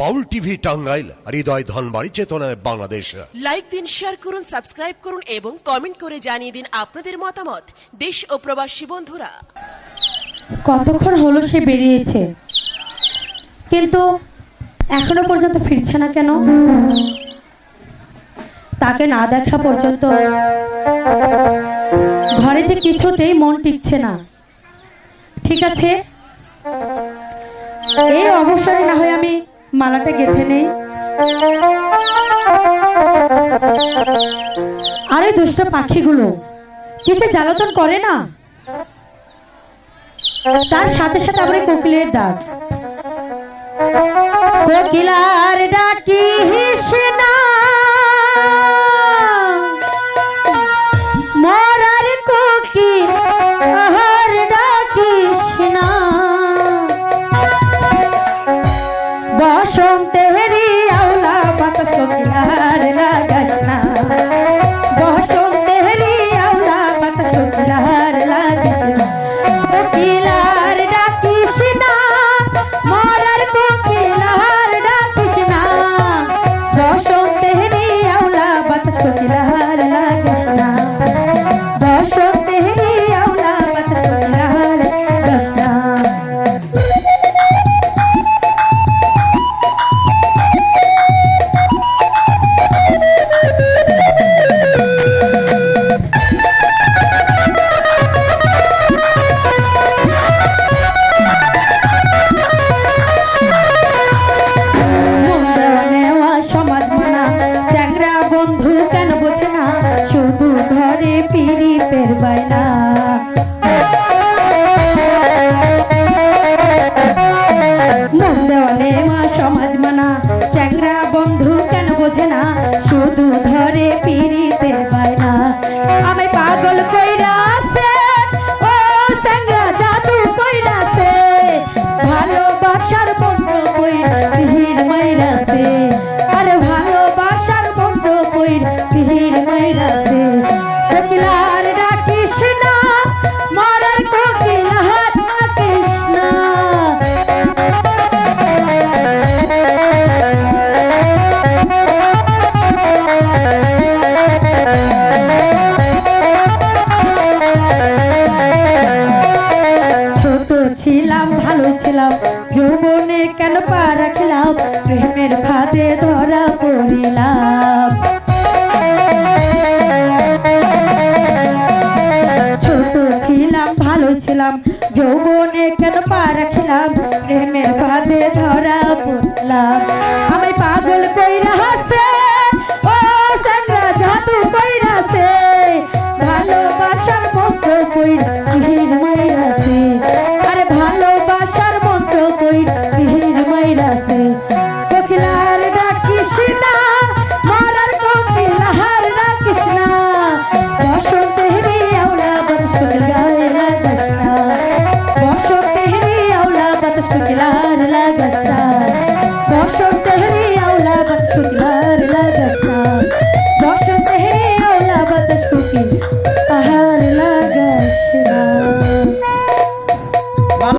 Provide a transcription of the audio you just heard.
বাউল TV Tangail হৃদয় ধনবাড়ি চেতনায় Bangladesh. Like দিন শেয়ার করুন সাবস্ক্রাইব করুন এবং কমেন্ট করে জানিয়ে দিন আপনাদের মতামত। দেশ ও প্রবাসী বন্ধুরা। কতক্ষণ হলো সে বেরিয়েছে? কিন্তু এখনও পর্যন্ত ফিরছে না কেন? তাকে না দেখা পর্যন্ত ঘরে যে কিছুতেই মন টিকছে না। ঠিক আছে? এই অবসরে না হয় আমি মালাটা গেথে নেই। আরে দুষ্ট পাখিগুলো, কিছু জ্বালাতন করে না? তার সাথে সাথে আবার কোকিলের ডাক। কোকিলার ডাকি হিসনা মরার শুধু ধরে পিড়িতের দেওয়া নেওয়া সমাজ কেন পা রাখলাম প্রেমের ফাঁদে ধরা পড়িলাম। ছোট ছিলাম, ভালো ছিলাম, যৌবনে কেন পা রাখলাম প্রেমের ফাঁদে ধরা পড়লাম। আমি পাগল কইরা হাসে জাদু কইরাছে ভালোবাসার মন্ত্র কইরা তিহির মাইরাছে। কোকিলার ডাকিস না মারার কোকিলার ডাকিস না বসন্তে হেরি আওলা বাতাস কোকিলার লাগাস বসন্তে হেরি আওলা বাতাস কোকিলার লাগাস